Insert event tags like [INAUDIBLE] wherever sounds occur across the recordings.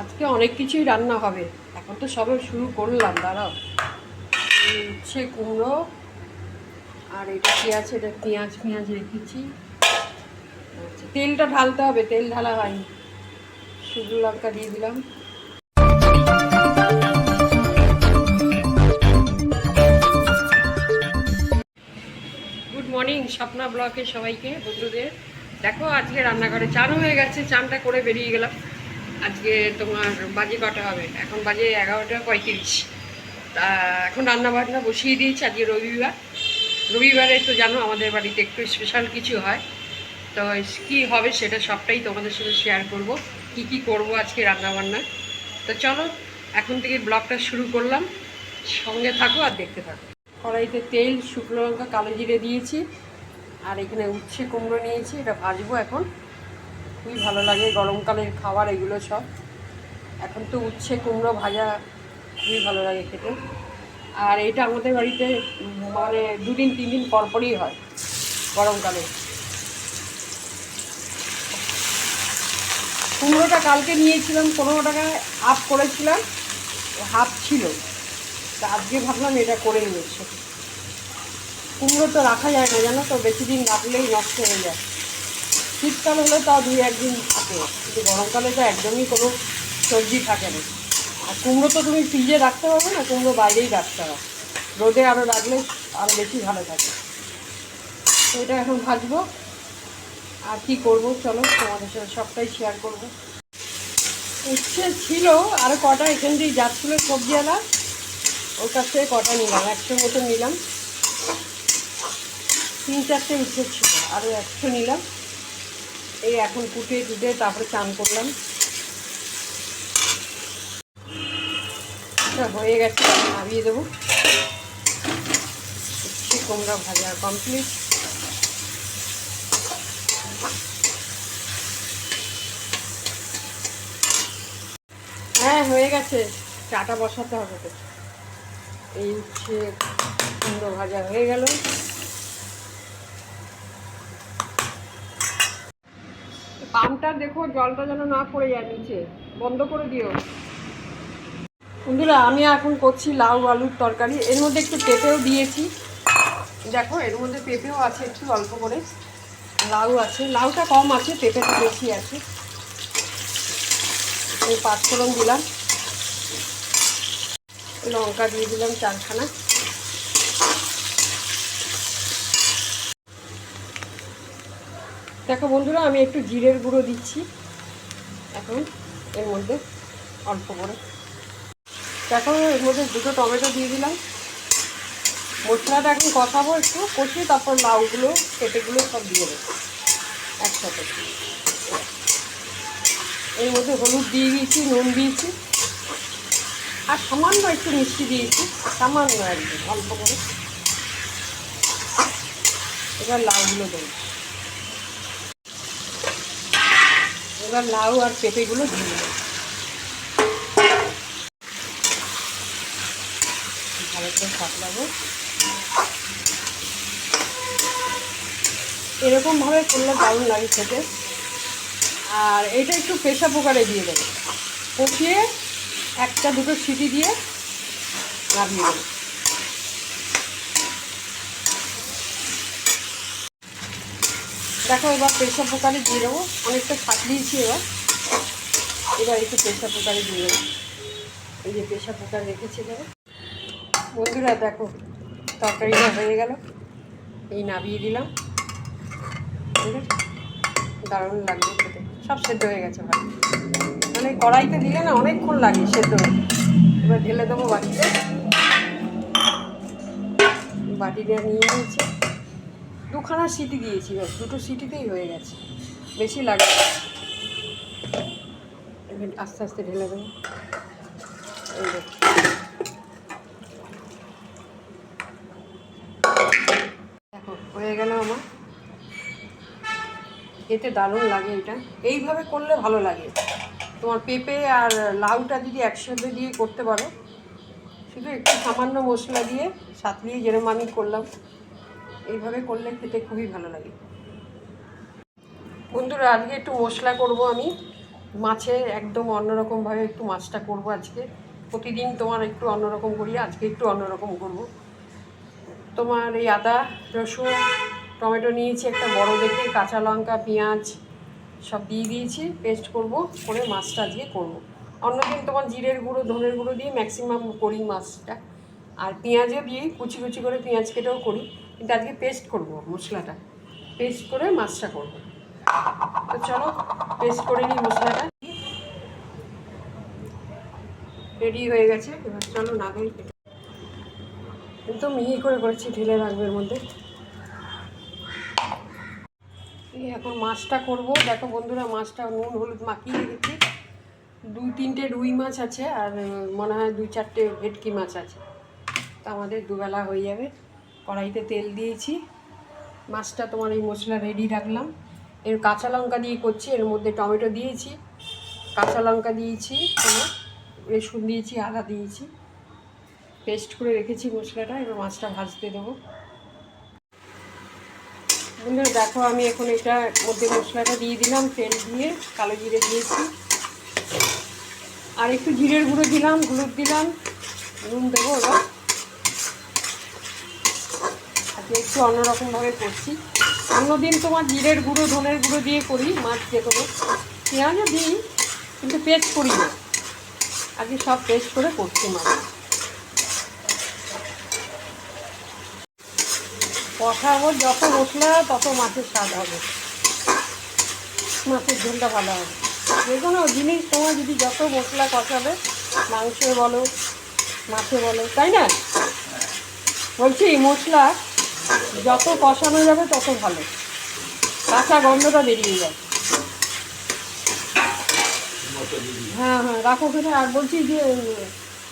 আজকে অনেক কিছুই রান্না হবে। এখন তো সবে শুরু করলাম, দাঁড়াও। উচ্ছে কুমড়ো, আর এটা কি আছে? এটা পেঁয়াজ পেঁয়াজ রেখেছি। আচ্ছা তেলটা ঢালতে হবে, তেল ঢালা হয়নি। শুকনো লঙ্কা দিয়ে দিলাম। গুড মর্নিং স্বপ্না ব্লকে সবাইকে, বন্ধুদের। দেখো, আজকে রান্নাঘরে চান হয়ে গেছে, চানটা করে বেরিয়ে গেলাম। আজকে তোমার বাজে কটা হবে? এখন বাজে এগারোটা পঁয়ত্রিশ। তা এখন রান্না বান্না বসিয়ে দিয়েছি আজকে রবিবার। রবিবারে তো জানো আমাদের বাড়িতে একটু স্পেশাল কিছু হয়। তো কী হবে সেটা সবটাই তোমাদের সাথে শেয়ার করব। কি কি করব আজকে রান্না বান্না তো চলো, এখন থেকে ব্লগটা শুরু করলাম। সঙ্গে থাকো আর দেখতে থাকো। কড়াইতে তেল, শুকনো লঙ্কা, কালো জিরে দিয়েছি। আর এখানে উচ্ছে কুমড়ো নিয়েছি, এটা ভাজবো এখন। খুবই ভালো লাগে, গরমকালের খাবার এগুলো সব। এখন তো উচ্ছে, কুমড়ো ভাজা, খুবই ভালো লাগে খেতে। আর এটা আমাদের বাড়িতে মানে দুদিন তিন দিন পর পরই হয়, গরমকালে। কুমড়োটা কালকে নিয়েছিলাম, পনেরো টাকায় হাফ করেছিলাম, হাফ ছিল। তা আজকে ভাবলাম এটা করে নিয়েছে কুমড়ো তো রাখা যায় না, জানো তো, বেশি দিন রাখলেই নষ্ট হয়ে যায়। শীতকাল হলে তাও দুই একদিন থাকে। কিন্তু গরমকালে তো একদমই কোনো সবজি থাকে না। আর কুমড়ো তো তুমি ফ্রিজে রাখতে পারবে না, কুমড়ো বাইরেই রাখতে হবে রোদে আরও রাখলে আরও বেশি ভালো থাকে। তো এটা এখন ভাজবো। আর কি করব চলো, তোমাদের সাথে সবটাই শেয়ার করব। উচ্ছে ছিল আর কটা এখান দিয়ে যাচ্ছিল সবজিওয়ালা ওর কাছ থেকে কটা নিলাম, একশো মতো নিলাম। তিন চারটে উচ্ছে ছিল আরও একশো নিলাম। এই এখন কুটে টুটে তারপরে চান করলাম। হয়ে গেছে নামিয়ে দেবো। কুমড়া ভাজা কমপ্লিট হ্যাঁ হয়ে গেছে। চাটা বসাতে হবে তো। এই হচ্ছে কুমড়ো ভাজা হয়ে গেল। পাম্পটা দেখো, জলটা যেন না পড়ে যায় নিচে। বন্ধ করে দিও। বন্ধুরা, আমি এখন করছি লাউ আলুর তরকারি। এর মধ্যে একটু পেঁপেও দিয়েছি। দেখো, এর মধ্যে পেঁপেও আছে একটু অল্প করে। লাউ আছে। লাউটা কম আছে, পেঁপেটা বেশি আছে। এই পাঁচফোড়ন দিলাম। লঙ্কা দিয়ে দিলাম চারখানা। দেখো বন্ধুরা, আমি একটু জিরের গুঁড়ো দিচ্ছি। এখন এর মধ্যে অল্প করে। দেখো, এর মধ্যে দুটো টমেটো দিয়ে দিলাম। মশলাটা এখন কষাবো একটু, কষিয়ে তারপর লাউগুলো, পেঁপেগুলো সব দিয়ে দেবো একসাথে। এর মধ্যে হলুদ দিয়ে দিয়েছি, নুন দিয়েছি। আর সামান্য একটু মিষ্টি দিয়েছি, সামান্য একদম, অল্প করে। এবার লাউগুলো দেবো। এবার লাউ আর পেঁপেগুলো দিয়ে দেবো। ভালো করে সাতলাবো এরকমভাবে করলে দারুণ লাগে খেতে। আর এটা একটু প্রেশার কুকারে দিয়ে দেবো। কষিয়ে একটা দুটো সিটি দিয়ে নামিয়ে দেবো। দেখো এবার প্রেশার কুকারে দিয়ে দেবো। অনেকটা ফাটিয়েছি এবার। এবার একটু প্রেশার কুকারে দিয়ে দেবো। এই যে প্রেশার কুকার রেখেছি দেবো বন্ধুরা, দেখো, তরকারিটা হয়ে গেল। এই নামিয়ে দিলাম। দারুণ লাগবে খেতে। সব সেদ্ধ হয়ে গেছে ভালো মানে কড়াইতে দিলে না অনেকক্ষণ লাগে সেদ্ধ। এবার ঢেলে দেবো বাটিতে। বাটিটা নিয়ে নিয়েছি। দুখানা সিটি দিয়েছি ব্যাস, দুটো সিটিতেই হয়ে গেছে। বেশি লাগে আস্তে আস্তে ঢেলে দেবো। দেখো। হয়ে গেল আমার। এতে দারুণ লাগে এটা। এইভাবে করলে ভালো লাগে। তোমার পেঁপে আর লাউটা যদি একসাথে দিয়ে করতে পারো, শুধু একটু সামান্য মশলা দিয়ে সাতলিয়ে যেরকম আমি করলাম। এইভাবে করলে খেতে খুবই ভালো লাগে। বন্ধুরা, আজকে একটু মশলা করব আমি। মাছে একদম অন্যরকমভাবে একটু মাছটা করব আজকে। প্রতিদিন তোমার একটু অন্যরকম করি, আজকে একটু অন্যরকম করব। তোমার এই আদা, রসুন, টমেটো নিয়েছি একটা বড় দেখে, কাঁচা লঙ্কা, পেঁয়াজ সব দিয়ে দিয়েছি, পেস্ট করব, করে মাছটা আজকে করব। অন্যদিন তোমার জিরের গুঁড়ো, ধনের গুঁড়ো দিয়ে ম্যাক্সিমাম করি মাছটা। আর পেঁয়াজও দিয়ে কুচি কুচি করে পেঁয়াজ কেটেও করি। কিন্তু আজকে পেস্ট করব মশলাটা। পেস্ট করে মাছটা করব। তো চলো পেস্ট করে নিই মশলাটা। রেডি হয়ে গেছে। এবার চলো নাগাই একদম মিহি করে করেছি, ঢেলে রাখবে এর মধ্যে। এখন মাছটা করব। দেখো বন্ধুরা, মাছটা নুন, হলুদ মাখিয়ে রেখেছি। দুই তিনটে রুই মাছ আছে, আর মনে হয় দুই চারটে ভেটকি মাছ আছে। তা আমাদের দুবেলা হয়ে যাবে। কড়াইতে তেল দিয়েছি। মাছটা তোমার এই মশলা রেডি রাখলাম। এর কাঁচা লঙ্কা দিয়ে করছি, এর মধ্যে টমেটো দিয়েছি। কাঁচা লঙ্কা দিয়েছি, তোমার রসুন দিয়েছি, আদা দিয়েছি। পেস্ট করে রেখেছি মশলাটা, এবার মাছটা ভাজতে দেবো। বন্ধুরা, দেখো আমি এখন এটার মধ্যে মশলাটা দিয়ে দিলাম, তেল দিয়ে কালো জিরে দিয়েছি। আর একটু জিরের গুঁড়ো দিলাম, হলুদ দিলাম, নুন দেবো এবার আজকে একটু অন্যরকমভাবে করছি। অন্যদিন তোমার জিরের গুঁড়ো, ধনের গুঁড়ো দিয়ে করি, মাছ যে কোনো পেঁয়াজও দিই কিন্তু পেস্ট করি না। আজকে সব পেস্ট করে করছি মাছ। কষাবো যত মশলা, তত মাছের স্বাদ হবে। মাছের ঝোলটা ভালো হবে। যে কোনো জিনিস তোমার যদি যত মশলা কষাবে, মাংসে বলো, মাছে বলো, তাই না? বলছি, মশলা যত কষানো যাবে তত ভালো। কাঁচা গন্ধটা বেরিয়ে যায়। হ্যাঁ হ্যাঁ রাখো ওখানে। আর বলছি যে,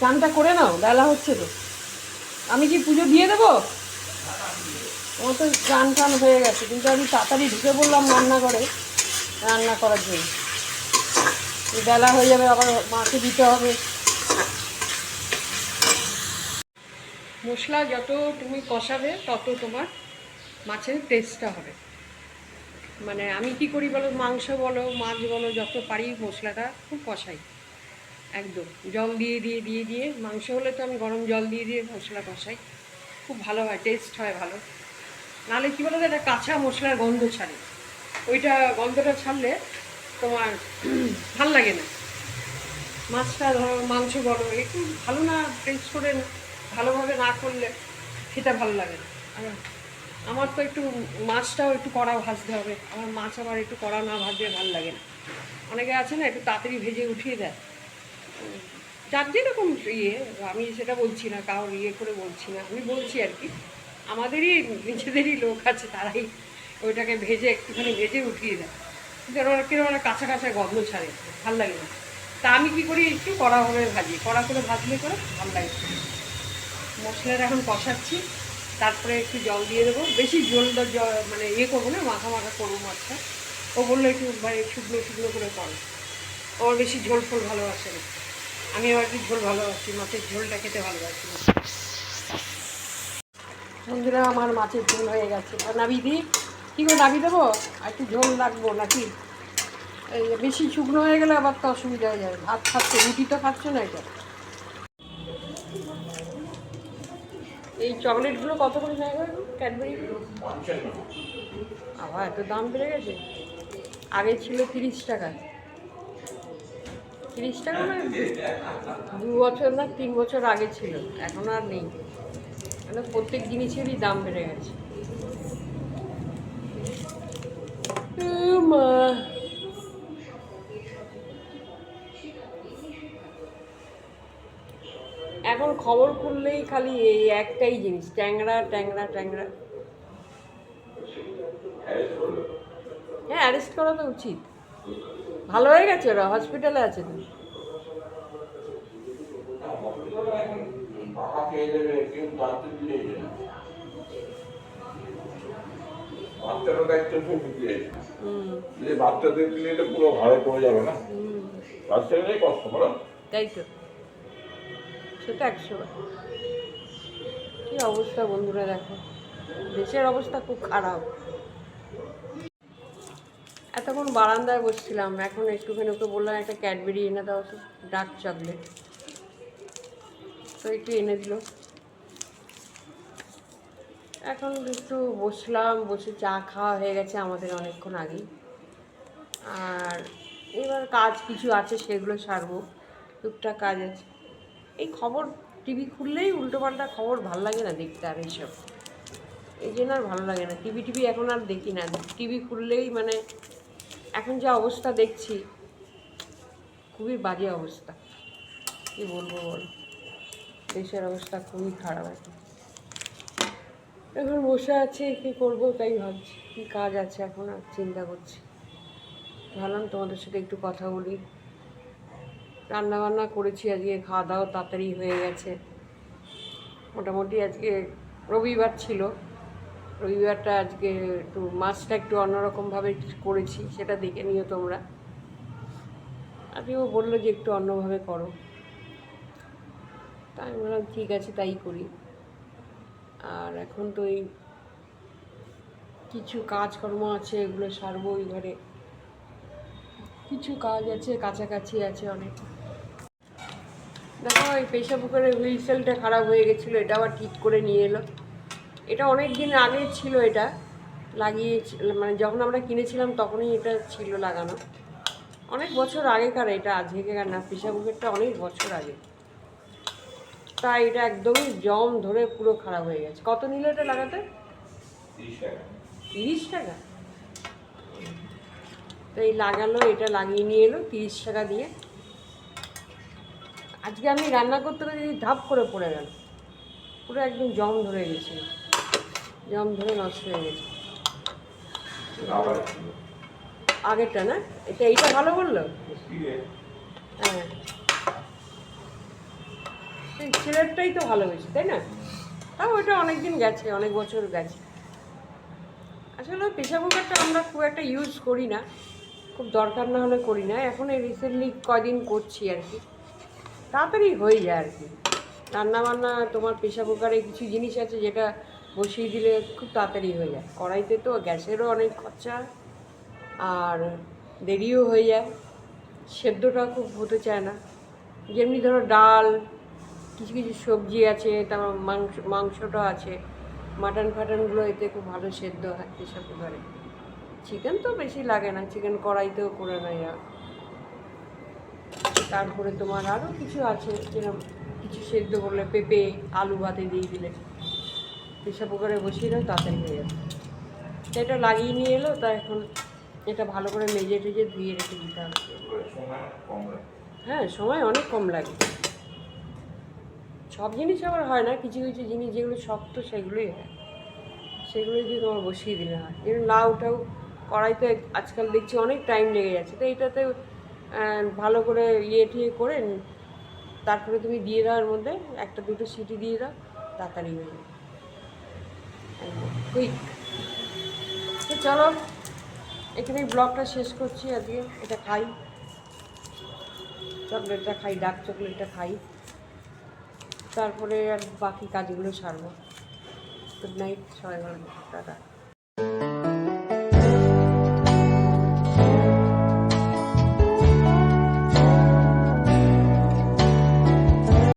চানটা করে নাও, বেলা হচ্ছে তো। আমি কি পুজো দিয়ে দেবো? আমার তো চান টান হয়ে গেছে, কিন্তু আমি তাড়াতাড়ি ঢুকে পড়লাম রান্না করে রান্না করার জন্য। বেলা হয়ে যাবে, আবার মাকে দিতে হবে। মশলা যত তুমি কষাবে, তত তোমার মাছের টেস্টটা হবে। মানে আমি কি করি বলো, মাংস বলো, মাছ বলো, যত পারি মশলাটা খুব কষাই। একদম। জল দিয়ে দিয়ে দিয়ে দিয়ে। মাংস হলে তো আমি গরম জল দিয়ে দিয়ে মশলা কষাই। খুব ভালো হয় টেস্ট হয় ভালো। নাহলে কী বলো এটা কাঁচা মশলার গন্ধ ছাড়ে। ওইটা গন্ধটা ছাড়লে তোমার [CLEARS THROAT] ভালো লাগে না। মাছটা ধরো, মাংস বলো, একটু ভালো না টেস্ট করে ভালোভাবে না করলে সেটা ভালো লাগে না। আমার তো একটু মাছটাও একটু কড়া ভাজতে হবে। আমার মাছ আবার একটু কড়া না ভাজলে ভালো লাগে না। অনেকে আছে না, একটু তাড়াতাড়ি ভেজে উঠিয়ে দেয়। যার যেরকম ইয়ে আমি সেটা বলছি না, কারোর ইয়ে করে বলছি না। আমি বলছি আর কি, আমাদেরই নিজেদেরই লোক আছে, তারাই ওইটাকে ভেজে একটুখানি ভেজে উঠিয়ে দেয়। কিন্তু ওরা কীরকম একটা কাঁচা কাঁচা গন্ধ ছাড়ে, ভালো লাগে না। তা আমি কি করি একটু কড়াভাবে ভাজি। কড়া করে ভাজলে করে ভালো লাগে। মশলাটা এখন কষাচ্ছি। তারপরে একটু জল দিয়ে দেবো। বেশি জল দ- মানে ইয়ে করব না মাখা মাখা করব মাছটা। ও বলল একটু ভাই শুকনো শুকনো করে করো। ওর বেশি ঝোল ফোল ভালোবাসে না। আমি আবার একটু ঝোল ভালোবাসি, মাছের ঝোলটা খেতে ভালোবাসি বন্ধুরা, আমার মাছের ঝোল হয়ে গেছে। নাবি দিই কী করে নাবি দেবো? আর একটু ঝোল রাখব নাকি? এই বেশি শুকনো হয়ে গেলে আবার তো অসুবিধা হয়ে যাবে। ভাত খাচ্ছে, রুটি তো খাচ্ছ না এটা? এই চকলেটগুলো কত করে নেয় গো ক্যাডবেরিগুলো আবার এত দাম বেড়ে গেছে? আগে ছিল তিরিশ টাকা। তিরিশ টাকা মানে দু বছর না তিন বছর আগে ছিল, এখন আর নেই। মানে প্রত্যেক জিনিসেরই দাম বেড়ে গেছে। মা এখন খবর খুললেই খালি এই একটাই জিনিস ট্যাংরা ট্যাংরা ট্যাংরা। হ্যাঁ অ্যারেস্ট করা তো উচিত। ভালো হয়ে গেছে ওরা হসপিটালে আছে তো। খেয়ে দায়িত্ব দিলে বাচ্চাদের পুরো ঘরে পড়ে যাবে না? কষ্ট তাই তো। সেটা একশো। কি অবস্থা বন্ধুরা দেখো? দেশের অবস্থা খুব খারাপ। এতক্ষণ বারান্দায় বসছিলাম, এখন একটুখানি ওকে বললাম, একটা ক্যাডবেরি এনে দাও তো, ডার্ক চকলেট। তো একটু এনে দিল। এখন একটু বসলাম, বসে চা খাওয়া হয়ে গেছে আমাদের অনেকক্ষণ আগেই। আর এবার কাজ কিছু আছে, সেগুলো সারবো। টুকটাক কাজ আছে। এই খবর টিভি খুললেই উল্টোপাল্টা খবর ভালো লাগে না দেখতে আর এইসব। এই জন্য আর ভালো লাগে না। টিভি টিভি এখন আর দেখি না। টিভি খুললেই মানে এখন যা অবস্থা দেখছি, খুবই বাজে অবস্থা। কী বলব বল? দেশের অবস্থা খুবই খারাপ এখন। এখন বসে আছি, কী করব তাই ভাবছি। কী কাজ আছে এখন আর চিন্তা করছি। ভাবলাম তোমাদের সাথে একটু কথা বলি। রান্না বান্না করেছি আজকে খাওয়া দাওয়া তাড়াতাড়ি হয়ে গেছে। মোটামুটি আজকে রবিবার ছিল। রবিবারটা আজকে একটু মাছটা একটু অন্যরকমভাবে করেছি, সেটা দেখে নিও তোমরা। আজকে ও বলল যে একটু অন্যভাবে করো। তাই আমি বললাম, ঠিক আছে, তাই করি। আর এখন তো এই কিছু কাজকর্ম আছে, এগুলো সারবো ওই ঘরে। কিছু কাজ আছে, কাছাকাছি আছে অনেক। দেখো এই প্রেশার কুকারের হুইসেলটা খারাপ হয়ে গেছিল এটা আবার ঠিক করে নিয়ে এলো। এটা অনেক দিন আগে ছিল এটা লাগিয়ে মানে যখন আমরা কিনেছিলাম তখনই এটা ছিল লাগানো। অনেক বছর আগেকার এটা আজকেকার না প্রেশার কুকারটা অনেক বছর আগে। তাই এটা একদমই জম ধরে পুরো খারাপ হয়ে গেছে। কত নিল এটা লাগাতে? তিরিশ টাকা? তো এই লাগালো এটা লাগিয়ে নিয়ে এলো তিরিশ টাকা দিয়ে। আজকে আমি রান্না করতে করতে এই ধাপ করে পড়ে গেল। পুরো একদম জম ধরে গেছে। জম ধরে নষ্ট হয়ে গেছে। আগেরটা না? এটা এইটা ভালো বলল হ্যাঁ। ছেলেরটাই তো ভালো হয়েছে, তাই না? তাও ওটা অনেক দিন গেছে, অনেক বছর গেছে। আসলে প্রেশার কুকারটা আমরা খুব একটা ইউজ করি না। খুব দরকার না হলে করি না। এখন এই রিসেন্টলি কদিন করছি আর কি। তাড়াতাড়ি হয়ে যায় আর কি। রান্না বান্না তোমার প্রেশার কুকারে কিছু জিনিস আছে যেটা বসিয়ে দিলে খুব তাড়াতাড়ি হয়ে যায়। কড়াইতে তো গ্যাসেরও অনেক খরচা আর দেরিও হয়ে যায়। সেদ্ধটা খুব হতে চায় না। যেমনি ধরো ডাল, কিছু কিছু সবজি আছে তারপর মাংস, মাংসটা আছে। মাটন ফাটনগুলো এতে খুব ভালো সেদ্ধ হয় প্রেশার কুকারে। চিকেন তো বেশি লাগে না, চিকেন কড়াইতেও করে আর। তারপরে তোমার আরও কিছু আছে যেরকম কিছু সেদ্ধ করলে পেঁপে আলু ভাতে দিয়ে দিলে। প্রেশার কুকারে বসিয়ে দাও তাড়াতাড়ি হয়ে যাবে। তো এটা লাগিয়ে নিয়ে এলো তা এখন এটা ভালো করে মেজে টেজে ধুয়ে রেখে দিতে হবে। হ্যাঁ সময় অনেক কম লাগে। সব জিনিস আবার হয় না কিছু কিছু জিনিস যেগুলো শক্ত সেগুলোই হয়। সেগুলোই দিয়ে তোমার বসিয়ে দিলে হয়। যেমন লাউটাও কড়াইতে আজকাল দেখছি অনেক টাইম লেগে যাচ্ছে তো এইটাতে আহ, ভালো করে ইয়ে টিয়ে করে তারপরে তুমি দিয়ে দাও এর মধ্যে, একটা দুটো সিটি দিয়ে দাও, তাড়াতাড়ি হয়ে যাবে। কুইক তো চলো এখানে ব্লগটা শেষ করছি আজকে। এটা খাই। চকলেটটা খাই, ডার্ক চকলেটটা খাই। তারপরে আর বাকি কাজগুলো সারবো। গুড নাইট সবাই ভালো টাটা।